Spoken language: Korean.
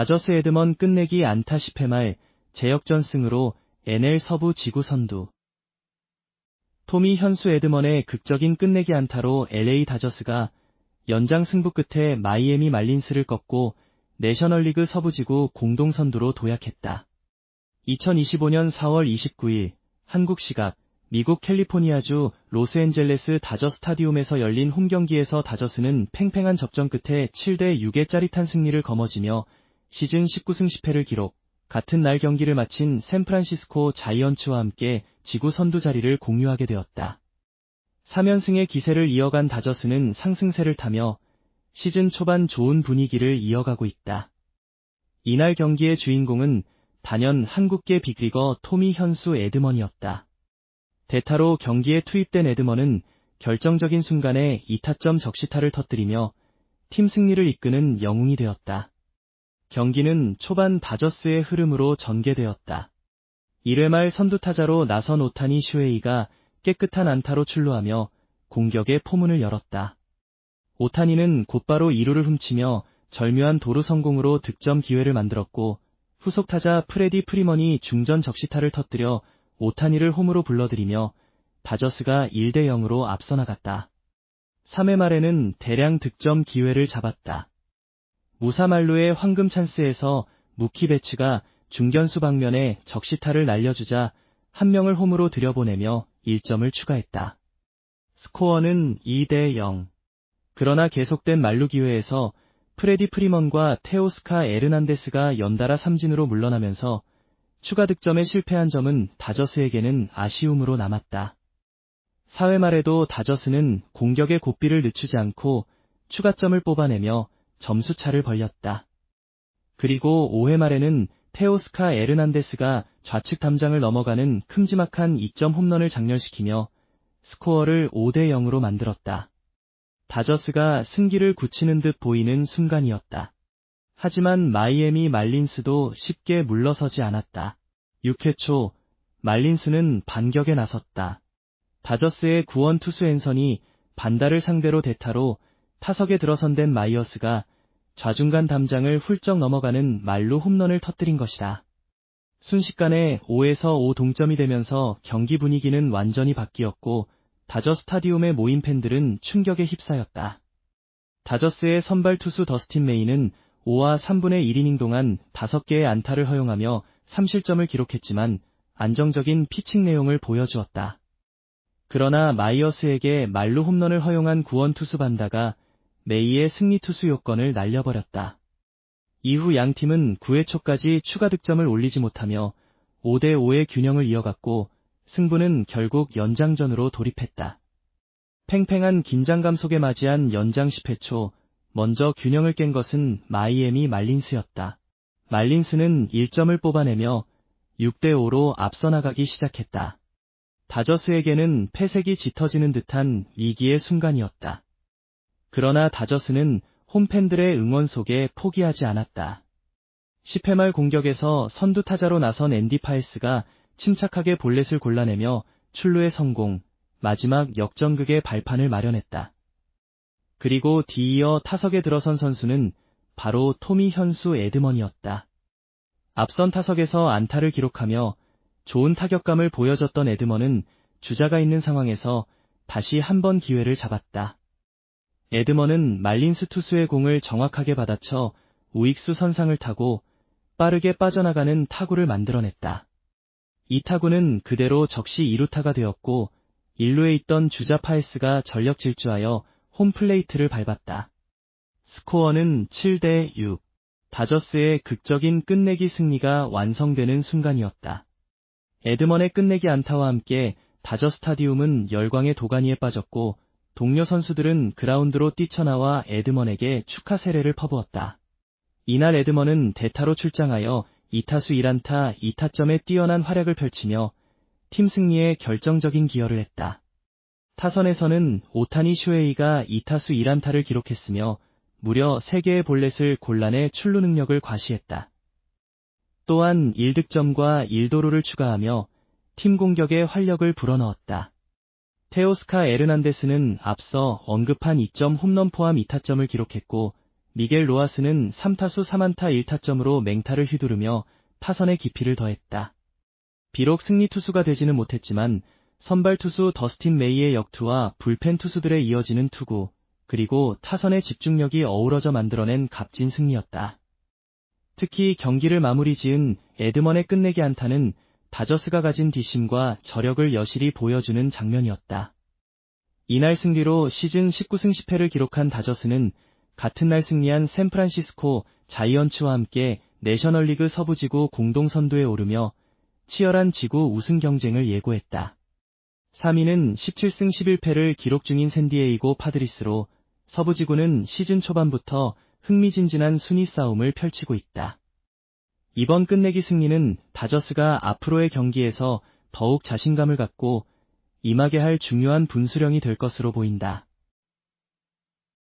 다저스 에드먼 끝내기 안타 10회 말 제역전승으로 NL 서부 지구 선두. 토미 현수 에드먼의 극적인 끝내기 안타로 LA 다저스가 연장 승부 끝에 마이애미 말린스를 꺾고 내셔널리그 서부지구 공동 선두로 도약했다. 2025년 4월 29일 한국 시각 미국 캘리포니아주 로스앤젤레스 다저 스타디움에서 열린 홈경기에서 다저스는 팽팽한 접전 끝에 7대 6의 짜릿한 승리를 거머쥐며 시즌 19승 10패를 기록, 같은 날 경기를 마친 샌프란시스코 자이언츠와 함께 지구 선두 자리를 공유하게 되었다. 3연승의 기세를 이어간 다저스는 상승세를 타며 시즌 초반 좋은 분위기를 이어가고 있다. 이날 경기의 주인공은 단연 한국계 빅리거 토미 현수 에드먼이었다. 대타로 경기에 투입된 에드먼은 결정적인 순간에 2타점 적시타를 터뜨리며 팀 승리를 이끄는 영웅이 되었다. 경기는 초반 다저스의 흐름으로 전개되었다. 1회 말 선두타자로 나선 오타니 슈에이가 깨끗한 안타로 출루하며 공격의 포문을 열었다. 오타니는 곧바로 2루를 훔치며 절묘한 도루 성공으로 득점 기회를 만들었고 후속 타자 프레디 프리먼이 중전 적시타를 터뜨려 오타니를 홈으로 불러들이며 다저스가 1대 0으로 앞서 나갔다. 3회 말에는 대량 득점 기회를 잡았다. 무사말루의 황금 찬스에서 무키 배치가 중견수 방면에 적시타를 날려주자 한 명을 홈으로 들여보내며 1점을 추가했다. 스코어는 2대 0. 그러나 계속된 말루 기회에서 프레디 프리먼과 테오스카 에르난데스가 연달아 삼진으로 물러나면서 추가 득점에 실패한 점은 다저스에게는 아쉬움으로 남았다. 4회 말에도 다저스는 공격의 고삐를 늦추지 않고 추가점을 뽑아내며 점수차를 벌렸다. 그리고 5회 말에는 테오스카 에르난데스가 좌측 담장을 넘어가는 큼지막한 2점 홈런을 장렬시키며 스코어를 5대 0으로 만들었다. 다저스가 승기를 굳히는 듯 보이는 순간이었다. 하지만 마이애미 말린스도 쉽게 물러서지 않았다. 6회 초 말린스는 반격에 나섰다. 다저스의 구원 투수 앤선이 반달을 상대로 대타로 타석에 들어선된 마이어스가 좌중간 담장을 훌쩍 넘어가는 말로 홈런을 터뜨린 것이다. 순식간에 5에서 5 동점이 되면서 경기 분위기는 완전히 바뀌었고 다저 스타디움에 모인 팬들은 충격에 휩싸였다. 다저스의 선발 투수 더스틴 메이는 5와 3분의 1이닝 동안 5개의 안타를 허용하며 3실점을 기록했지만 안정적인 피칭 내용을 보여주었다. 그러나 마이어스에게 말로 홈런을 허용한 구원 투수 반다가 메이의 승리 투수 요건을 날려버렸다. 이후 양 팀은 9회 초까지 추가 득점을 올리지 못하며 5대5의 균형을 이어갔고 승부는 결국 연장전으로 돌입했다. 팽팽한 긴장감 속에 맞이한 연장 10회 초 먼저 균형을 깬 것은 마이애미 말린스였다. 말린스는 1점을 뽑아내며 6대5로 앞서 나가기 시작했다. 다저스에게는 패색이 짙어지는 듯한 위기의 순간이었다. 그러나 다저스는 홈팬들의 응원 속에 포기하지 않았다. 10회 말 공격에서 선두 타자로 나선 앤디 파이스가 침착하게 볼넷을 골라내며 출루에 성공, 마지막 역전극의 발판을 마련했다. 그리고 뒤이어 타석에 들어선 선수는 바로 토미 현수 에드먼이었다. 앞선 타석에서 안타를 기록하며 좋은 타격감을 보여줬던 에드먼은 주자가 있는 상황에서 다시 한 번 기회를 잡았다. 에드먼은 말린스 투수의 공을 정확하게 받아쳐 우익수 선상을 타고 빠르게 빠져나가는 타구를 만들어냈다. 이 타구는 그대로 적시 2루타가 되었고 1루에 있던 주자 파에스가 전력 질주하여 홈플레이트를 밟았다. 스코어는 7대 6. 다저스의 극적인 끝내기 승리가 완성되는 순간이었다. 에드먼의 끝내기 안타와 함께 다저 스타디움은 열광의 도가니에 빠졌고 동료 선수들은 그라운드로 뛰쳐나와 에드먼에게 축하 세례를 퍼부었다. 이날 에드먼은 대타로 출장하여 2타수 1안타 2타점에 뛰어난 활약을 펼치며 팀 승리에 결정적인 기여를 했다. 타선에서는 오타니 슈에이가 2타수 1안타를 기록했으며 무려 3개의 볼넷을 골라내 출루 능력을 과시했다. 또한 1득점과 1도루를 추가하며 팀 공격에 활력을 불어넣었다. 테오스카 에르난데스는 앞서 언급한 2점 홈런 포함 2타점을 기록했고 미겔 로하스는 3타수 3안타 1타점으로 맹타를 휘두르며 타선의 깊이를 더했다. 비록 승리 투수가 되지는 못했지만 선발 투수 더스틴 메이의 역투와 불펜 투수들의 이어지는 투구, 그리고 타선의 집중력이 어우러져 만들어낸 값진 승리였다. 특히 경기를 마무리 지은 에드먼의 끝내기 안타는 다저스가 가진 뒷심과 저력을 여실히 보여주는 장면이었다. 이날 승리로 시즌 19승 10패를 기록한 다저스는 같은 날 승리한 샌프란시스코 자이언츠와 함께 내셔널리그 서부지구 공동선두에 오르며 치열한 지구 우승 경쟁을 예고했다. 3위는 17승 11패를 기록 중인 샌디에이고 파드리스로 서부지구는 시즌 초반부터 흥미진진한 순위 싸움을 펼치고 있다. 이번 끝내기 승리는 다저스가 앞으로의 경기에서 더욱 자신감을 갖고 임하게 할 중요한 분수령이 될 것으로 보인다.